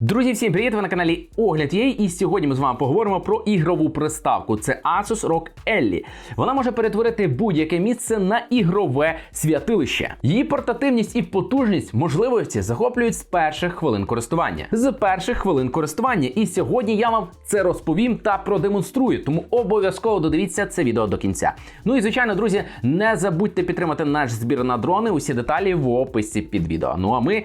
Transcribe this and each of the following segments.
Друзі, всім привіт! Ви на каналі Огляд Єй, і сьогодні ми з вами поговоримо про ігрову приставку. Це Asus ROG Ellie. Вона може перетворити будь-яке місце на ігрове святилище. Її портативність і потужність можливості захоплюють з перших хвилин користування. З перших хвилин користування. І сьогодні я вам це розповім та продемонструю. Тому обов'язково додивіться це відео до кінця. Ну і звичайно, друзі, не забудьте підтримати наш збір на дрони. Усі деталі в описі під відео. Ну а ми.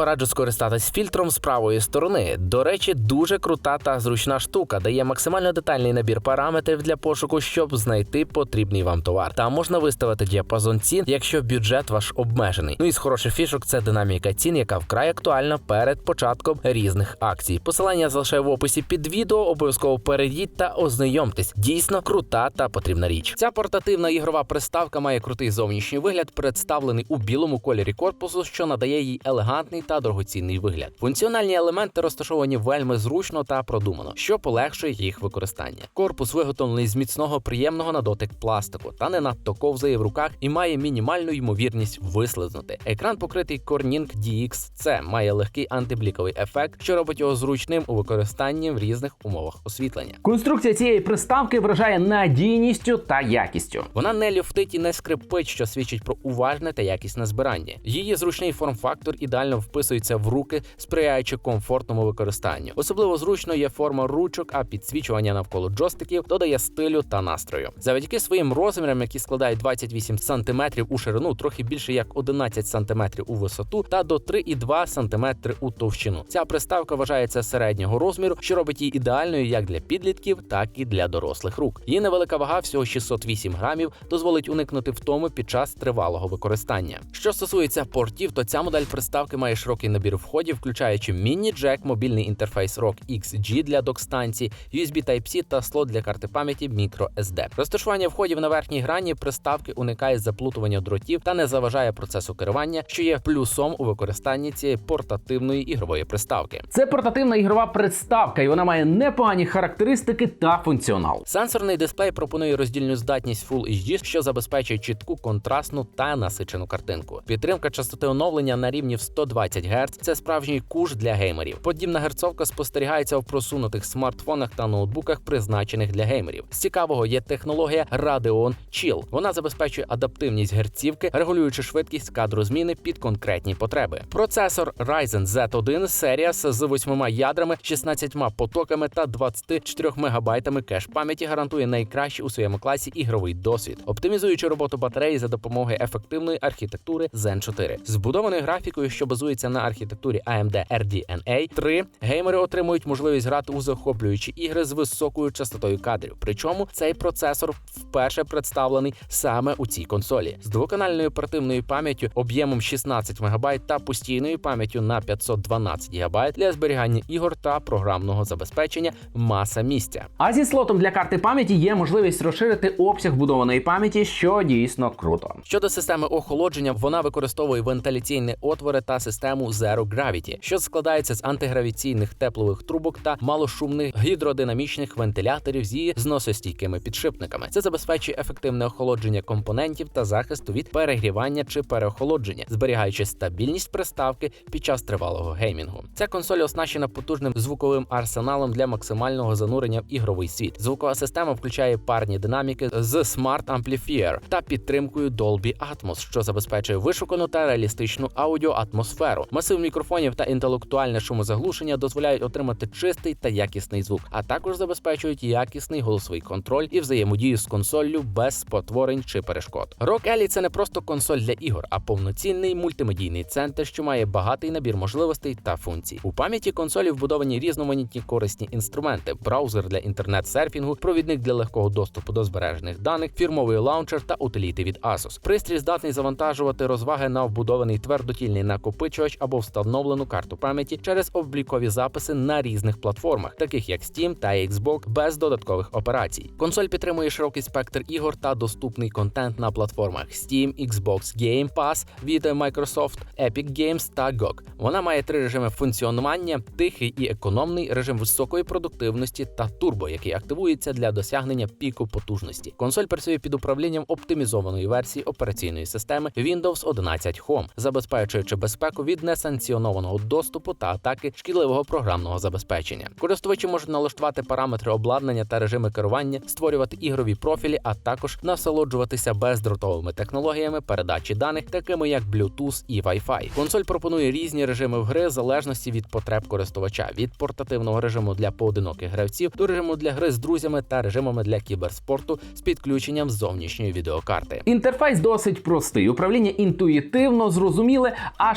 раджу скористатись фільтром з правої сторони. До речі, дуже крута та зручна штука, дає максимально детальний набір параметрів для пошуку, щоб знайти потрібний вам товар. Там можна виставити діапазон цін, якщо бюджет ваш обмежений. Ну і з хороших фішок це динаміка цін, яка вкрай актуальна перед початком різних акцій. Посилання залишаю в описі під відео. Обов'язково перейдіть та ознайомтесь. Дійсно крута та потрібна річ. Ця портативна ігрова приставка має крутий зовнішній вигляд, представлений у білому кольорі корпусу, що надає їй елегантний та дорогоцінний вигляд. Функціональні елементи розташовані вельми зручно та продумано, що полегшує їх використання. Корпус виготовлений з міцного, приємного на дотик пластику та не надто ковзає в руках і має мінімальну ймовірність вислизнути. Екран покритий Corning DX-C, має легкий антибліковий ефект, що робить його зручним у використанні в різних умовах освітлення. Конструкція цієї приставки вражає надійністю та якістю. Вона не люфтить і не скрипить, що свідчить про уважне та якісне збирання. Її зручний форм-фактор ідеально вписується в руки, сприяючи комфортному використанню. Особливо зручно є форма ручок, а підсвічування навколо джойстиків додає стилю та настрою. Завдяки своїм розмірам, які складають 28 см у ширину, трохи більше як 11 см у висоту, та до 3,2 см у товщину. Ця приставка вважається середнього розміру, що робить її ідеальною як для підлітків, так і для дорослих рук. Її невелика вага, всього 608 грамів, дозволить уникнути втоми під час тривалого використання. Що стосується портів, то ця модель приставки має широкий набір входів, включаючи міні-джек, мобільний інтерфейс ROG XG для док-станцій, USB Type-C та слот для карти пам'яті microSD. Розташування входів на верхній грані приставки уникає заплутування дротів та не заважає процесу керування, що є плюсом у використанні цієї портативної ігрової приставки. Це портативна ігрова приставка, і вона має непогані характеристики та функціонал. Сенсорний дисплей пропонує роздільну здатність Full HD, що забезпечує чітку, контрастну та насичену картинку. Підтримка частоти оновлення на рівні в 120 Гц – це справжній куш для геймерів. Подібна герцовка спостерігається в просунутих смартфонах та ноутбуках, призначених для геймерів. З цікавого є технологія Radeon Chill. Вона забезпечує адаптивність герцівки, регулюючи швидкість кадру зміни під конкретні потреби. Процесор Ryzen Z1 Series з 8 ядрами, 16 потоками та 24 мегабайтами кеш пам'яті гарантує найкращий у своєму класі ігровий досвід, оптимізуючи роботу батареї за допомогою ефективної архітектури Zen 4. Збудованою графікою, що базується на архітектурі AMD RDNA 3, геймери отримують можливість грати у захоплюючі ігри з високою частотою кадрів. Причому цей процесор вперше представлений саме у цій консолі з двоканальною оперативною пам'яттю об'ємом 16 МБ та постійною пам'яттю на 512 ГБ для зберігання ігор та програмного забезпечення маса місця. А зі слотом для карти пам'яті є можливість розширити обсяг вбудованої пам'яті, що дійсно круто. Щодо системи охолодження, вона використовує вентиляційні отвори та систему Zero Gravity, що складається з антигравіційних теплових трубок та малошумних гідродинамічних вентиляторів зі зносостійкими підшипниками. Це забезпечує ефективне охолодження компонентів та захисту від перегрівання чи переохолодження, зберігаючи стабільність приставки під час тривалого геймінгу. Ця консоль оснащена потужним звуковим арсеналом для максимального занурення в ігровий світ. Звукова система включає парні динаміки з Smart Amplifier та підтримкою Dolby Atmos, що забезпечує вишукану та реалістичну аудіоатмосферу. Масив мікрофонів та інтелектуальне шумозаглушення дозволяють отримати чистий та якісний звук, а також забезпечують якісний голосовий контроль і взаємодію з консоллю без спотворень чи перешкод. ROG Ally – це не просто консоль для ігор, а повноцінний мультимедійний центр, що має багатий набір можливостей та функцій. У пам'яті консолі вбудовані різноманітні корисні інструменти, браузер для інтернет-серфінгу, провідник для легкого доступу до збережених даних, фірмовий лаунчер та утиліти від Asus. Пристрій здатний завантажувати розваги на вбудований твердотільний накопичувач користувач або встановлену карту пам'яті через облікові записи на різних платформах, таких як Steam та Xbox, без додаткових операцій. Консоль підтримує широкий спектр ігор та доступний контент на платформах Steam, Xbox Game Pass від Microsoft, Epic Games та GOG. Вона має три режими функціонування: тихий і економний, режим високої продуктивності та турбо, який активується для досягнення піку потужності. Консоль працює під управлінням оптимізованої версії операційної системи Windows 11 Home, забезпечуючи безпеку від несанкціонованого доступу та атаки шкідливого програмного забезпечення. Користувачі можуть налаштувати параметри обладнання та режими керування, створювати ігрові профілі, а також насолоджуватися бездротовими технологіями передачі даних, такими як Bluetooth і Wi-Fi. Консоль пропонує різні режими в гри в залежності від потреб користувача від портативного режиму для поодиноких гравців до режиму для гри з друзями та режимами для кіберспорту з підключенням зовнішньої відеокарти. Інтерфейс досить простий, управління інтуїтивно зрозуміле, а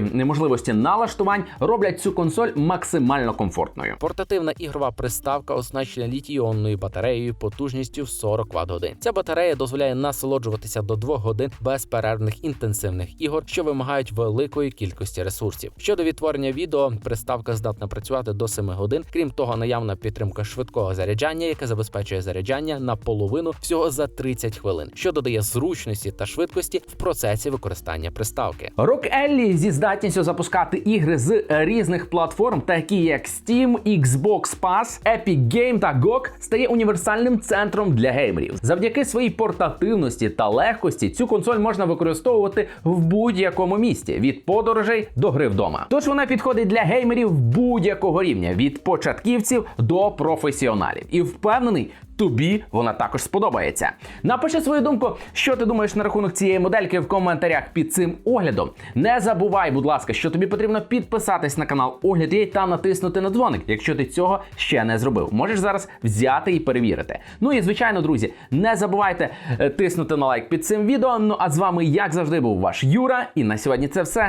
широкі можливості налаштувань роблять цю консоль максимально комфортною. Портативна ігрова приставка оснащена літій-іонною батареєю потужністю в 40 Вт годин. Ця батарея дозволяє насолоджуватися до 2 годин безперервних інтенсивних ігор, що вимагають великої кількості ресурсів. Щодо відтворення відео, приставка здатна працювати до 7 годин. Крім того, наявна підтримка швидкого заряджання, яке забезпечує заряджання на половину всього за 30 хвилин, що додає зручності та швидкості в процесі використання приставки. Rock Ally зі здатністю запускати ігри з різних платформ, такі як Steam, Xbox Pass, Epic Game та GOG, стає універсальним центром для геймерів. Завдяки своїй портативності та легкості цю консоль можна використовувати в будь-якому місті від подорожей до гри вдома. Тож вона підходить для геймерів будь-якого рівня від початківців до професіоналів. І впевнений, тобі вона також сподобається. Напиши свою думку, що ти думаєш на рахунок цієї модельки в коментарях під цим оглядом. Не забувай, будь ласка, що тобі потрібно підписатись на канал Огляд Єй та натиснути на дзвоник, якщо ти цього ще не зробив. Можеш зараз взяти і перевірити. Ну і звичайно, друзі, не забувайте е, тиснути на лайк під цим відео. Ну а з вами, як завжди, був ваш Юра. І на сьогодні це все.